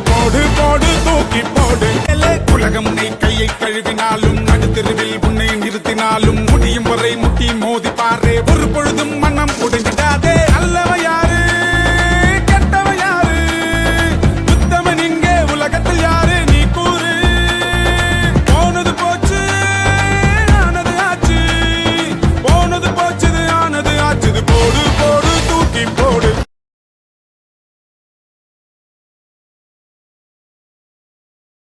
போடு போடு தூக்கி போடு. உலகம் நீ கையை கழுவினாலும் நடுத்தருவில்